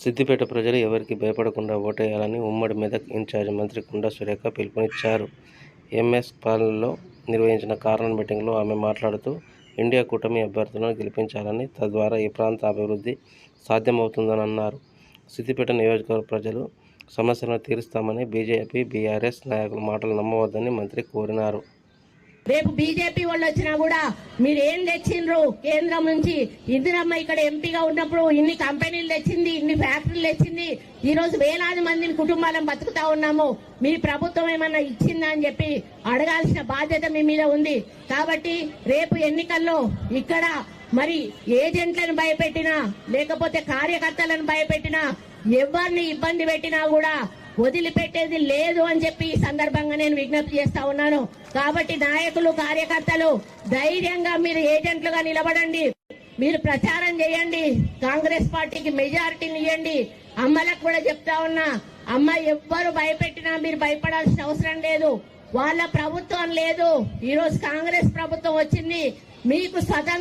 సిద్దిపేట ప్రజలు ఎవరికి భయపడకుండా ఓటేయాలని ఉమ్మడి మెదక్ ఇన్ఛార్జ్ మంత్రి కొండా సురేఖ పిలుపునిచ్చారు. ఎంఎస్ పాలనలో నిర్వహించిన కార్నర్ మీటింగ్లో ఆమె మాట్లాడుతూ ఇండియా కూటమి అభ్యర్థులను గెలిపించాలని తద్వారా ఈ ప్రాంత అభివృద్ధి సాధ్యమవుతుందని అన్నారు సిద్దిపేట నియోజకవర్గ ప్రజలు సమస్యలను తీరుస్తామని బీజేపీ బీఆర్ఎస్ నాయకుల మాటలు నమ్మవద్దని మంత్రి కోరినారు. రేపు బీజేపీ వాళ్ళు వచ్చినా కూడా మీరు ఏం తెచ్చిండ్రు? కేంద్రం నుంచి ఇందిరమ్మ ఇక్కడ ఎంపీగా ఉన్నప్పుడు ఇన్ని కంపెనీలు తెచ్చింది ఇన్ని ఫ్యాక్టరీలు తెచ్చింది. ఈ రోజు వేలాది మందిని కుటుంబాలను బతుకుతా ఉన్నాము. మీ ప్రభుత్వం ఏమన్నా ఇచ్చిందా అని చెప్పి అడగాల్సిన బాధ్యత మీ మీద ఉంది. కాబట్టి రేపు ఎన్నికల్లో ఇక్కడ మరి ఏజెంట్లను భయపెట్టినా లేకపోతే కార్యకర్తలను భయపెట్టినా ఎవరిని ఇబ్బంది పెట్టినా కూడా వదిలిపెట్టేది లేదు అని చెప్పి ఈ సందర్భంగా నేను విజ్ఞప్తి చేస్తా ఉన్నాను. కాబట్టి నాయకులు కార్యకర్తలు ధైర్యంగా మీరు ఏజెంట్లుగా నిలబడండి. మీరు ప్రచారం చేయండి. కాంగ్రెస్ పార్టీకి మెజారిటీని ఇవ్వండి అమ్మలకు కూడా చెప్తా ఉన్నా అమ్మ ఎవ్వరు భయపెట్టినా మీరు భయపడాల్సిన అవసరం లేదు. వాళ్ళ ప్రభుత్వం లేదు. ఈరోజు కాంగ్రెస్ ప్రభుత్వం వచ్చింది. మీకు స్వతంత్ర